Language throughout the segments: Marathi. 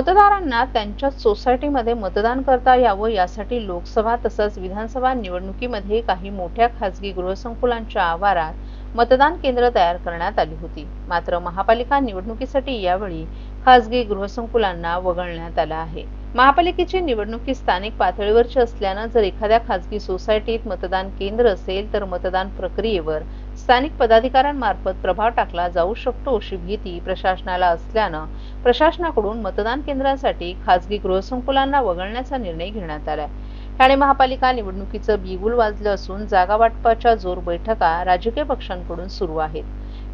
मतदारांना त्यांच्या सोसायटीमध्ये मतदान करता यावं यासाठी लोकसभा तसंच विधानसभा निवडणुकीमध्ये काही मोठ्या खासगी गृहसंकुलांच्या आवारात मतदान केंद्र तयार करण्यात आली होती. मात्र महापालिका निवडणुकीसाठी यावेळी खासगी गृहसंकुलांना वगळण्यात आलं आहे. महापालिकेची निवडणूक ही स्थानिक पातळीवरची असल्यानं जर एखाद्या खासगी सोसायटीत मतदान केंद्र असेल तर मतदान प्रक्रियेवर स्थानिक पदाधिकाऱ्यांमार्फत प्रभाव टाकला जाऊ शकतो अशी भीती प्रशासनाला असल्यानं प्रशासनाकडून मतदान केंद्रांसाठी खासगी गृहसंकुलांना वगळण्याचा निर्णय घेण्यात आलाय. ठाणे महापालिका निवडणुकीचं बिगुल वाजलं असून जागा वाटपाच्या जोर बैठका राजकीय पक्षांकडून सुरू आहेत.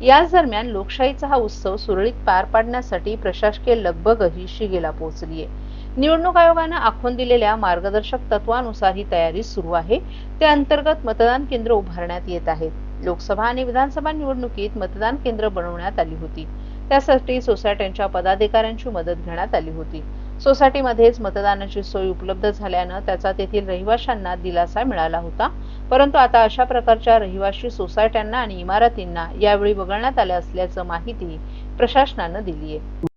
याच दरम्यान लोकशाहीचा हा उत्सव सुरळीत पार पाडण्यासाठी प्रशासकीय लगबगही शिगेला पोहोचली आहे निवडणूक आयोगानं आखून दिलेल्या मार्गदर्शक तत्वानुसार ही तयारी सुरू आहे. त्या अंतर्गत मतदान केंद्र उभारण्यात येत आहेत. लोकसभा आणि विधानसभा निवडणुकीत मतदान केंद्र बनवण्यात आली होती. त्यासाठी सोसायट्यांच्या पदाधिकाऱ्यांची मदत घेण्यात आली होती. सोसायटीमध्येच मतदानाची सोय उपलब्ध झाल्यानं त्याचा तेथील रहिवाशांना दिलासा मिळाला होता. परंतु आता अशा प्रकारच्या रहिवाशी सोसायट्यांना आणि इमारतींना यावेळी वगळण्यात आल्या असल्याचं माहिती प्रशासनानं दिली आहे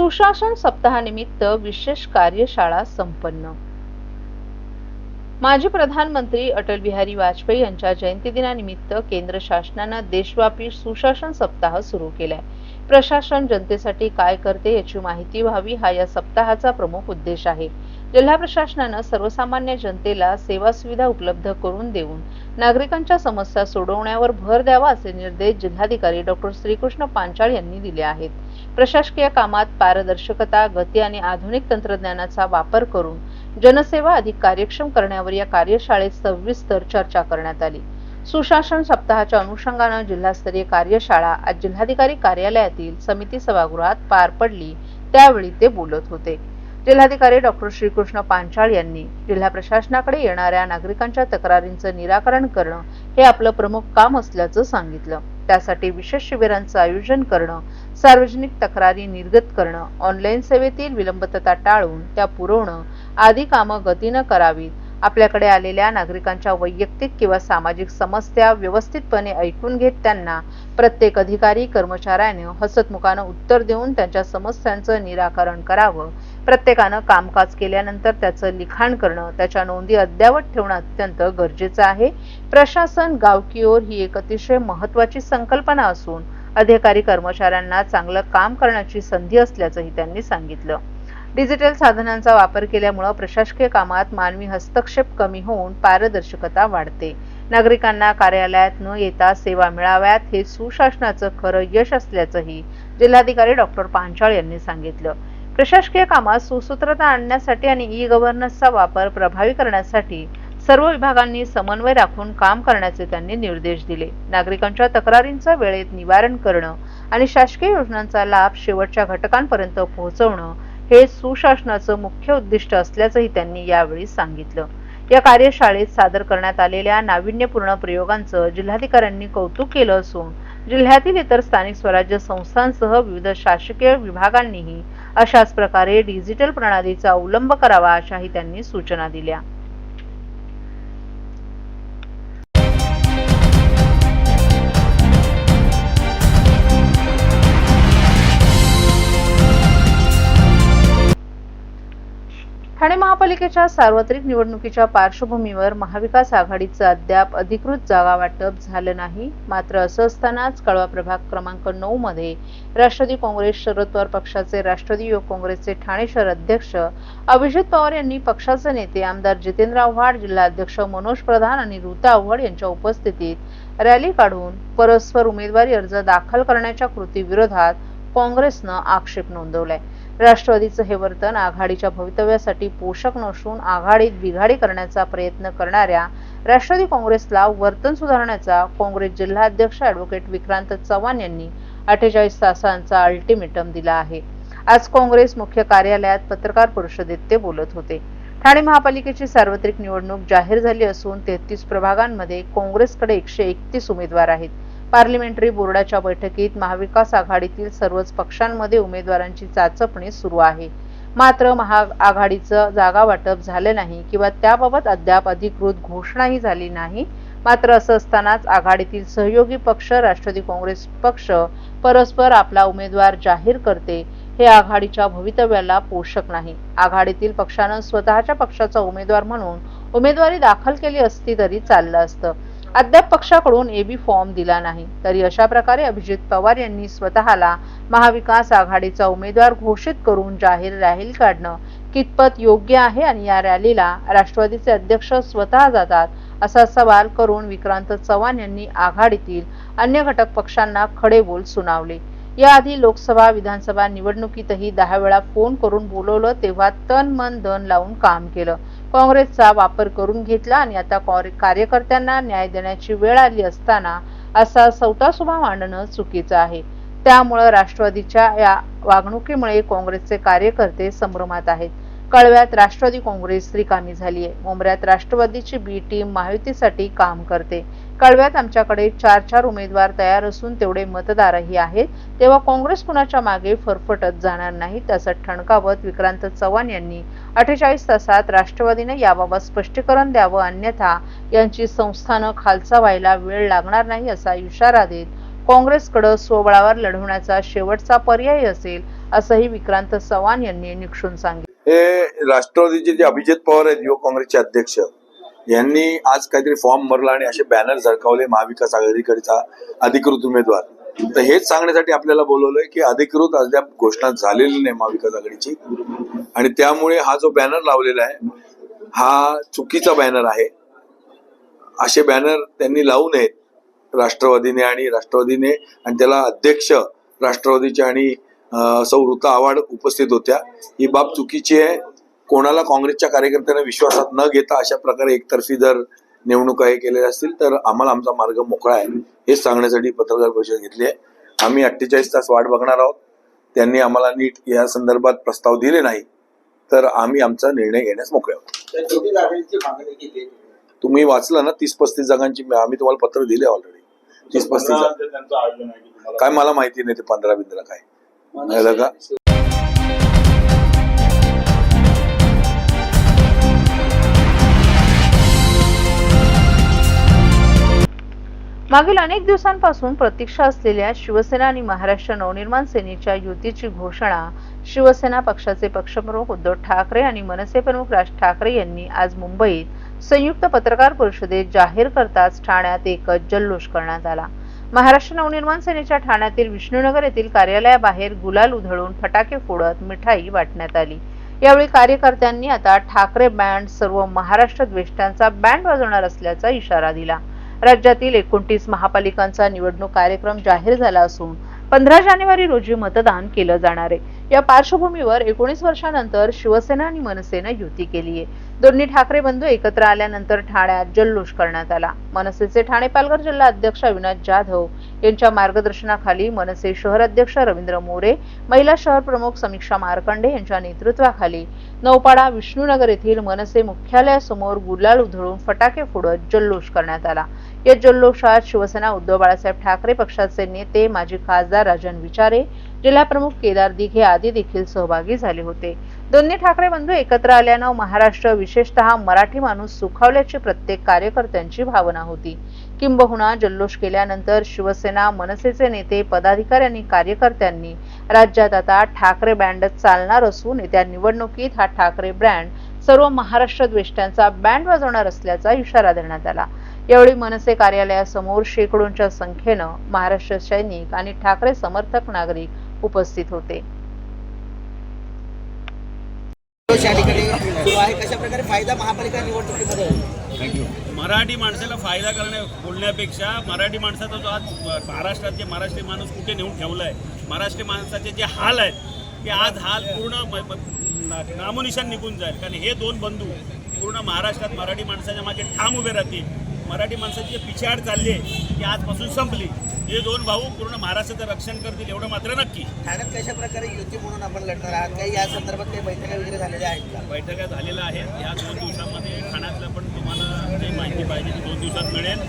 सुशासन सप्ताहानिमित्त विशेष कार्यशाळा संपन्न. माजी प्रधानमंत्री अटल बिहारी वाजपेयी यांच्या जयंती दिनानिमित्त केंद्र शासनानं देशव्यापी सुशासन सप्ताह सुरू केलाय. प्रशासन जनतेसाठी काय करते याची माहिती व्हावी हा या सप्ताहाचा प्रमुख उद्देश आहे. जिल्हा प्रशासनानं सर्वसामान्य जनतेला सेवा सुविधा उपलब्ध करून देऊन नागरिकांच्या समस्या सोडवण्यावर भर द्यावा असे निर्देश जिल्हाधिकारी डॉक्टर श्रीकृष्ण पांचाळ यांनी दिले आहेत. प्रशासकीय कामात पारदर्शकता गती आणि आधुनिक तंत्रज्ञानाचा वापर करून जनसेवा अधिक कार्यक्षम करण्यावर या कार्यशाळेत सविस्तर चर्चा करण्यात आली. सुशासन सप्ताहाच्या अनुषंगानं जिल्हास्तरीय कार्यशाळा आज जिल्हाधिकारी कार्यालयातील समिती सभागृहात पार पडली. त्यावेळी ते बोलत होते. जिल्हाधिकारी डॉक्टर श्रीकृष्ण पांचाळ यांनी जिल्हा प्रशासनाकडे येणाऱ्या नागरिकांच्या तक्रारींचं निराकरण करणं हे आपलं प्रमुख काम असल्याचं सांगितलं. त्यासाठी विशेष शिबिरांचं आयोजन करणं सार्वजनिक तक्रारी निर्गत करणं ऑनलाईन सेवेतील विलंबतता टाळून त्या पुरवणं आदी कामं गतीनं करावीत आपल्याकडे आलेल्या नागरिकांच्या वैयक्तिक किंवा सामाजिक समस्या व्यवस्थितपणे ऐकून घेत त्यांना प्रत्येक अधिकारी कर्मचाऱ्याने हसतमुखानं उत्तर देऊन त्यांच्या समस्यांचं निराकरण करावं. प्रत्येकानं कामकाज केल्यानंतर त्याचं लिखाण करणं त्याच्या नोंदी अद्यावत ठेवणं अत्यंत गरजेचं आहे. प्रशासन गावकीओर ही एक अतिशय महत्वाची संकल्पना असून अधिकारी कर्मचाऱ्यांना चांगलं काम करण्याची संधी असल्याचंही त्यांनी सांगितलं. डिजिटल साधनांचा वापर केल्यामुळं प्रशासकीय कामात मानवी हस्तक्षेप कमी होऊन पारदर्शकता वाढते. नागरिकांना कार्यालयात न येता सेवा मिळाव्यात हे सुशासनाचं खरं यश असल्याचंही जिल्हाधिकारी डॉक्टर पांचाळ यांनी सांगितलं. प्रशासकीय कामात सुसूत्रता आणण्यासाठी आणि ई गव्हर्नन्सचा वापर प्रभावी करण्यासाठी सर्व विभागांनी समन्वय राखून काम करण्याचे त्यांनी निर्देश दिले. नागरिकांच्या तक्रारींचं वेळेत निवारण करणं आणि शासकीय योजनांचा लाभ शेवटच्या घटकांपर्यंत पोहोचवणं हे सुशासनाचं मुख्य उद्दिष्ट असल्याचंही त्यांनी यावेळी सांगितलं. या कार्यशाळेत सादर करण्यात आलेल्या नाविन्यपूर्ण प्रयोगांचं जिल्हाधिकाऱ्यांनी कौतुक केलं असून जिल्ह्यातील इतर स्थानिक स्वराज्य संस्थांसह विविध शासकीय विभागांनीही अशाच प्रकारे डिजिटल प्रणालीचा अवलंब करावा अशाही त्यांनी सूचना दिल्या. ठाणे महापालिकेच्या सार्वत्रिक निवडणुकीच्या पार्श्वभूमीवर महाविकास आघाडीचं अद्याप अधिकृत जागा वाटप झालं नाही. मात्र असं असतानाच कळवा प्रभाग क्रमांक नऊ मध्ये राष्ट्रवादी काँग्रेस शरद पवार पक्षाचे राष्ट्रवादी युवक काँग्रेसचे ठाणे शहर अध्यक्ष अभिजित पवार यांनी पक्षाचे नेते आमदार जितेंद्र आव्हाड जिल्हा अध्यक्ष मनोज प्रधान आणि ऋता आव्हाड यांच्या उपस्थितीत रॅली काढून परस्पर उमेदवारी अर्ज दाखल करण्याच्या कृतीविरोधात काँग्रेसनं आक्षेप नोंदवलाय. राष्ट्रवादीचं हे वर्तन आघाडीच्या भवितव्यासाठी पोषक नसून आघाडीत बिघाडी करण्याचा प्रयत्न करणाऱ्या राष्ट्रवादी काँग्रेसला वर्तन सुधारण्याचा काँग्रेस जिल्हाध्यक्ष अॅडव्होकेट विक्रांत चव्हाण यांनी अठ्ठेचाळीस तासांचा अल्टिमेटम दिला आहे. आज काँग्रेस मुख्य कार्यालयात पत्रकार परिषदेत ते बोलत होते. ठाणे महापालिकेची सार्वत्रिक निवडणूक जाहीर झाली असून तेहतीस प्रभागांमध्ये काँग्रेसकडे एकशे एकतीस उमेदवार आहेत. पार्लिमेंटरी बोर्डाच्या बैठकीत महाविकास आघाडीतील सर्वच पक्षांमध्ये उमेदवारांची चाचपणी सुरू आहे. मात्र महाआघाडीचं जागा वाटप झालं नाही किंवा त्याबाबत अद्याप अधिकृत घोषणाही झाली नाही. मात्र असं असतानाच आघाडीतील सहयोगी पक्ष राष्ट्रवादी काँग्रेस पक्ष परस्पर आपला उमेदवार जाहीर करते. हे आघाडीच्या भवितव्याला पोषक नाही. आघाडीतील पक्षानं स्वतःच्या पक्षाचा उमेदवार म्हणून उमेदवारी दाखल केली असती तरी चाललं असतं. अद्याप पक्षाकडून एबी फॉर्म दिला नाही. तरी अशा प्रकारे अभिजित पवार यांनी स्वतःला महाविकास आघाडीचा उमेदवार घोषित करून जाहीर रॅली काढणं कितपत योग्य आहे आणि या रॅलीला राष्ट्रवादीचे अध्यक्ष स्वतः जातात असा सवाल करून विक्रांत चव्हाण यांनी आघाडीतील अन्य घटक पक्षांना खडे बोल सुनावले. याआधी लोकसभा विधानसभा निवडणुकीतही दहा वेळा फोन करून बोलवलं तेव्हा तन मन धन लावून काम केलं. काँग्रेसचा वापर करून घेतला आणि आता कार्यकर्त्यांना न्याय देण्याची वेळ आली असताना असा सवतासुभा मांडणं चुकीचं आहे. त्यामुळं राष्ट्रवादीच्या या वागणुकीमुळे काँग्रेसचे कार्यकर्ते संभ्रमात आहेत. कळव्यात राष्ट्रवादी काँग्रेस रिकामी झाली आहे मुंबऱ्यात राष्ट्रवादीची बी टीम महायुतीसाठी काम करते. कळव्यात आमच्याकडे चार चार उमेदवार तयार असून तेवढे मतदारही आहेत. तेव्हा काँग्रेस कुणाच्या मागे फरफटत जाणार नाहीत असं ठणकावत विक्रांत चव्हाण यांनी अठ्ठेचाळीस तासात राष्ट्रवादीने याबाबत स्पष्टीकरण द्यावं अन्यथा यांची संस्थानं खालचा व्हायला वेळ लागणार नाही असा इशारा देत काँग्रेसकडं स्वबळावर लढवण्याचा शेवटचा पर्याय असेल असंही विक्रांत चव्हाण यांनी निक्षून सांगितलं. हे राष्ट्रवादीचे जे अभिजित पवार आहेत युवक काँग्रेसचे अध्यक्ष यांनी आज काहीतरी फॉर्म भरला आणि असे बॅनर झळकावले महाविकास आघाडीकडचा अधिकृत उमेदवार. तर हेच सांगण्यासाठी आपल्याला बोलवलंय की अधिकृत अद्याप घोषणा झालेली नाही महाविकास आघाडीची. आणि त्यामुळे हा जो बॅनर लावलेला आहे हा चुकीचा बॅनर आहे. असे बॅनर त्यांनी लावू नयेत राष्ट्रवादीने आणि राष्ट्रवादीने आणि त्याला अध्यक्ष राष्ट्रवादीचे आणि सौ ऋता आव्हाड उपस्थित होत्या. ही बाब चुकीची आहे. कोणाला काँग्रेसच्या कार्यकर्त्यांना विश्वासात न घेता अशा प्रकारे एकतर्फी जर निवडणुका हे केलेल्या असतील तर आम्हाला आमचा मार्ग मोकळा आहे. हेच सांगण्यासाठी पत्रकार परिषद घेतली आहे. आम्ही अठ्ठेचाळीस तास वाट बघणार आहोत. त्यांनी आम्हाला नीट या संदर्भात प्रस्ताव दिले नाही तर आम्ही आमचा निर्णय घेण्यास मोकळे आहोत. तुम्ही वाचलं ना तीस पस्तीस जागांची आम्ही तुम्हाला पत्र दिले ऑलरेडी तीस पस्तीस जागा त्यांचं आयोजन आहे की तुम्हाला काय मला माहिती नाही ते पंधरा बिंद्रा काय. कळलं मागील अनेक दिवसांपासून प्रतीक्षा असलेल्या शिवसेना आणि महाराष्ट्र नवनिर्माण सेनेच्या युतीची घोषणा शिवसेना पक्षाचे पक्षप्रमुख उद्धव ठाकरे आणि मनसे प्रमुख राज ठाकरे यांनी आज मुंबईत संयुक्त पत्रकार परिषदेत जाहीर करताच ठाण्यात एक जल्लोष करण्यात आला. महाराष्ट्र नवनिर्माण सेनेच्या ठाण्यातील विष्णुनगर येथील कार्यालयाबाहेर गुलाल उधळून फटाके फोडत मिठाई वाटण्यात आली. यावेळी कार्यकर्त्यांनी आता ठाकरे बँड सर्व महाराष्ट्र द्वेष्टांचा बँड वाजवणार असल्याचा इशारा दिला. राज्यातील एकोणतीस महापालिकांचा निवडणूक कार्यक्रम जाहीर झाला असून पंधरा जानेवारी रोजी मतदान केलं जाणार आहे. या पार्श्वभूमीवर एकोणीस वर्षानंतर शिवसेना आणि मनसेनं युती केली आहे दोन्ही ठाकरे बंधू एकत्र आल्यानंतर ठाण्यात जल्लोष करण्यात आला. मनसेचे ठाणे पालघर जिल्हा अध्यक्ष अविनाश जाधव यांच्या मार्गदर्शनाखाली मनसे शहर अध्यक्ष रवींद्र मोरे महिला शहर प्रमुख समीक्षा मार्कंडे यांच्या नेतृत्वाखाली नौपाडा विष्णुनगर येथील मनसे मुख्यालयासमोर गुलाल उधळून फटाके फोडत जल्लोष करण्यात आला. या जल्लोषात शिवसेना उद्धव बाळासाहेब ठाकरे पक्षाचे नेते माजी खासदार राजन विचारे जिल्हाप्रमुख केदार दिघे आदी देखील सहभागी झाले होते. दोन्ही ठाकरे बंधू एकत्र आल्यानं महाराष्ट्र विशेषतः मराठी माणूस सुखावल्याची प्रत्येक कार्यकर्त्यांची भावना होती. किंबहुना जल्लोष केल्यानंतर शिवसेना मनसेचे नेते पदाधिकाऱ्यांनी कार्यकर्त्यांनी राज्यात आता ठाकरे बँडच चालणार असून येत्या निवडणुकीत हा ठाकरे ब्रँड सर्व महाराष्ट्र द्वेष्ट्यांचा बँड वाजवणार असल्याचा इशारा देण्यात आला. यावेळी मनसे कार्यालयासमोर शेकडोंच्या संख्येनं महाराष्ट्र सैनिक आणि ठाकरे समर्थक नागरिक उपस्थित होते. या ठिकाणी सुरू आहे. कशा प्रकारे फायदा महापालिका निवडणुकीमध्ये मराठी माणसाला फायदा करण्या बोलण्यापेक्षा मराठी माणसाचा जो आज महाराष्ट्रात जे महाराष्ट्रीय माणूस कुठे नेऊन ठेवला आहे महाराष्ट्रीय माणसाचे जे हाल आहेत ते आज हाल पूर्ण नामोनिशान निघून जाईल. कारण हे दोन बंधू पूर्ण महाराष्ट्रात मराठी माणसाच्या मागे ठाम उभे राहतील. मराठी माणसाची जी पिछाड चालली आहे ती आजपासून संपली. हे दोन भाऊ पूर्ण महाराष्ट्राचं रक्षण करतील एवढं मात्र नक्की. ठाण्यात कशा प्रकारे युती म्हणून आपण लढणार आहात? काही या संदर्भात काही बैठका वगैरे झालेल्या आहेत का? बैठका झालेल्या आहेत. या दोन दिवसामध्ये ठाण्यातलं पण तुम्हाला जे माहिती पाहिजे ती दोन दिवसात मिळेल.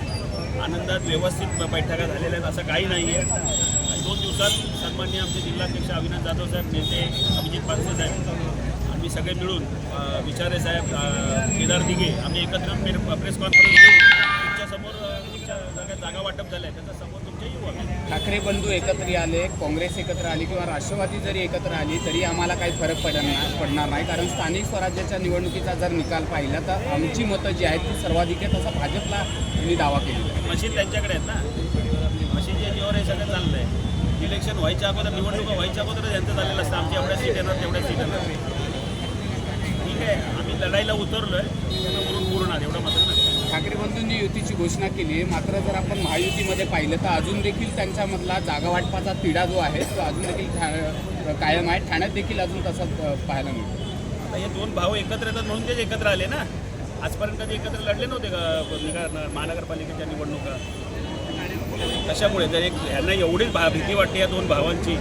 आनंदात व्यवस्थित बैठका झालेल्या आहेत असं काही नाही आहे दोन दिवसात सन्माननीय आमचे जिल्हाध्यक्ष अविनाश जाधव साहेब नेते अभिजित पानसे साहेब आम्ही सगळे मिळून विचारे साहेब केदार दिघे आम्ही एकत्र प्रे- प्रेस कॉन्फरन्स घेऊन तुमच्यासमोर तुमच्या जागा जागा वाटप झाल्या आम्ही ठाकरे बंधू एकत्र आले काँग्रेस एकत्र आली किंवा राष्ट्रवादी जरी एकत्र आली तरी आम्हाला काही फरक पडणार पडणार नाही. कारण स्थानिक स्वराज्याच्या निवडणुकीचा जर निकाल पाहिला तर आमची मतं जी आहेत ती सर्वाधिक आहेत असा भाजपला त्यांनी दावा केलेला मशीन त्यांच्याकडे आहेत ना? मशीनच्या जीवावर हे सगळं चाललं आहे इलेक्शन व्हायच्या अगोदर निवडणुका व्हायच्या अगोदर यांचं झालेलं असतं. आमची एवढ्या सीट येणार तेवढ्या सीट येणार. ठीक आहे. आम्ही लढाईला उतरलो आहे त्यांना उरून उरणार एवढं मात्र. ठाकरे बंधूंनी युतीची घोषणा केली आहे. मात्र जर आपण महायुतीमध्ये पाहिलं तर अजून देखील त्यांच्यामधला जागा वाटपाचा तिढा जो आहे तो अजून देखील ठा- कायम आहे. ठाण्यात देखील अजून तसं पाहायला मिळतो. आता हे दोन भाऊ एकत्र येतात म्हणून तेच एकत्र आले ना? आजपर्यंत कधी एकत्र लढले नव्हते का महानगरपालिकेच्या निवडणुका? कशामुळे? जर एक ह्यांना एवढीच भा भीती वाटते या दोन भावांची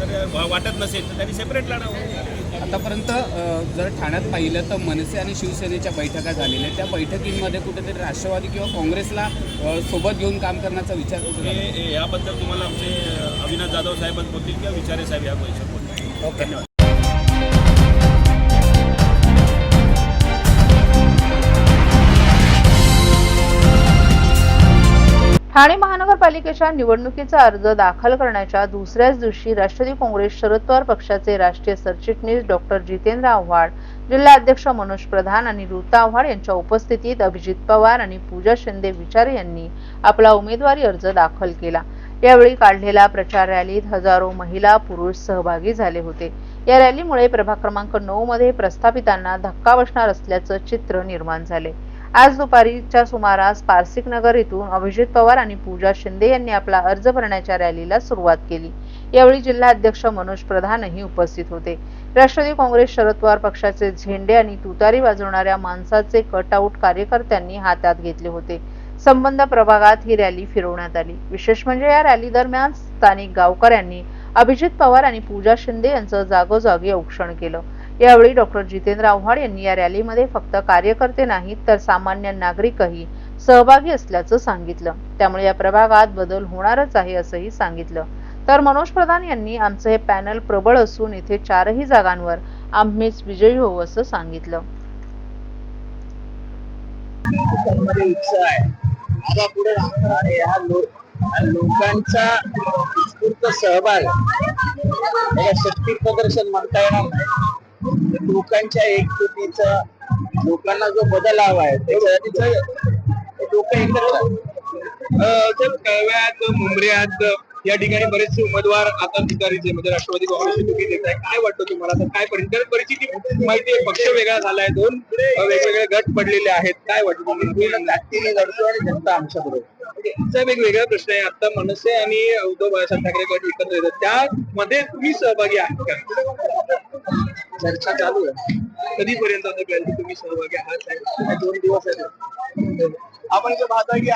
तर वाटत नसेल तर त्यांनी सेपरेट लढावं. आतापर्यंत जर ठाण्यात पाहिलं तर मनसे आणि शिवसेनेच्या बैठका झालेल्या त्या बैठकींमध्ये कुठेतरी राष्ट्रवादी किंवा काँग्रेसला सोबत घेऊन काम करण्याचा विचार याबद्दल तुम्हाला आमचे अविनाश जाधव साहेबच बोलतील किंवा विचारे साहेब या बोलतील धन्यवाद. ठाणे महानगरपालिकेच्या निवडणुकीचा अर्ज दाखल करण्याच्या दुसऱ्याच दिवशी राष्ट्रवादी काँग्रेस शरद पवार पक्षाचे राष्ट्रीय सरचिटणीस डॉक्टर जितेंद्र आव्हाड जिल्हा अध्यक्ष मनोज प्रधान आणि ऋता आव्हाड यांच्या उपस्थितीत अभिजित पवार आणि पूजा शिंदे विचारे यांनी आपला उमेदवारी अर्ज दाखल केला. यावेळी काढलेल्या प्रचार रॅलीत हजारो महिला पुरुष सहभागी झाले होते. या रॅलीमुळे प्रभाग क्रमांक नऊ मध्ये प्रस्थापितांना धक्का बसणार असल्याचं चित्र निर्माण झाले. आज दुपारीच्या सुमारास पारसिक नगर येथून अभिजित पवार आणि पूजा शिंदे यांनी आपला अर्ज भरण्याच्या रॅलीला सुरुवात केली. यावेळी जिल्हा अध्यक्ष मनोज प्रधानही उपस्थित होते. राष्ट्रवादी काँग्रेस शरद पवार पक्षाचे झेंडे आणि तुतारी वाजवणाऱ्या माणसाचे कटआउट कार्यकर्त्यांनी हातात घेतले होते. संबंध प्रभागात ही रॅली फिरवण्यात आली. विशेष म्हणजे या रॅली दरम्यान स्थानिक गावकऱ्यांनी अभिजित पवार आणि पूजा शिंदे यांचं जागोजागी औक्षण केलं. यावेळी डॉक्टर जितेंद्र आव्हाड यांनी या रॅलीमध्ये फक्त कार्यकर्ते नाहीत तर सामान्य नागरिकही सहभागी असल्याचं सांगितलं. त्यामुळे या प्रभागात बदल होणारच आहे असंही सांगितलं. तर मनोज प्रधान यांनी आमचं हे पॅनल प्रबळ असून इथे चारही जागांवर आम्हीच विजयी होऊ असं सांगितलं. लोकांचा उत्स्फूर्त सहभाग शक्ती प्रदर्शन म्हणता येणार नाही. लोकांच्या एकजुटीचा लोकांना जो बदल हवा आहे त्याच्यासाठी लोक एकत्र कळव्यात मुंबऱ्यात या ठिकाणी बरेचसे उमेदवार आता तुतारीचे म्हणजे राष्ट्रवादी काँग्रेसचे तुम्ही देत आहे काय वाटतं तुम्हाला? आता काय परिस्थिती? परिस्थिती माहिती आहे पक्ष वेगळा झालाय दोन वेगवेगळे गट पडलेले आहेत. काय वाटतं ताकदीने लढतो आणि जनता आमच्या बरोबर एक वेगळा प्रश्न आहे. आता मनसे आणि उद्धव बाळासाहेब ठाकरे गट एकत्र येतात. त्यामध्ये तुम्ही सहभागी आहात का? चर्चा चालू आहे. कधीपर्यंत आता कळेल तुम्ही सहभागी आहात? दोन दिवस आहेत. आपण जर पाहता की